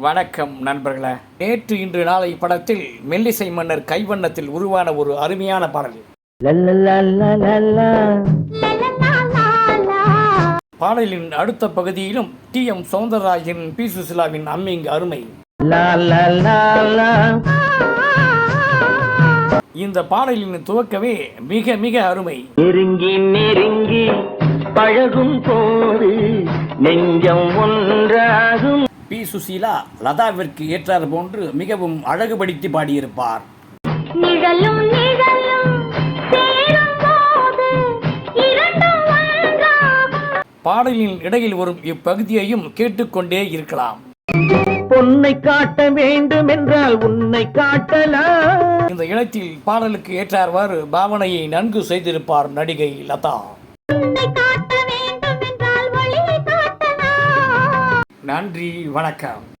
வணக்கம் நண்பர்களே. நேற்று இன்று நாளை படத்தில் மெல்லிசை மன்னர் கைவண்ணத்தில் உருவான ஒரு அருமையான பாடல். பாடலின் அடுத்த பகுதியிலும் டி எம் சௌந்தரராஜன் பி சுசிலாவின் அம்மிங் அருமை. இந்த பாடலின் துவக்கமே மிக மிக அருமை. நெருங்கி நெருங்கி பழகும் போது நெஞ்சம் ஒன்றாகும். பி சுசீலா லதாவிற்கு ஏற்றார் போன்று மிகவும் அழகுபடுத்தி பாடியிருப்பார். பாடலின் இடையில் வரும் இப்பகுதியையும் கேட்டுக்கொண்டே இருக்கலாம். பொன்னை காட்ட வேண்டும் என்றால் உன்னை காட்டலாம். இந்த இடத்தில் பாடலுக்கு ஏற்றார்வாறு பாவனையை நன்கு செய்திருப்பார் நடிகை லதா. நன்றி வணக்கம்.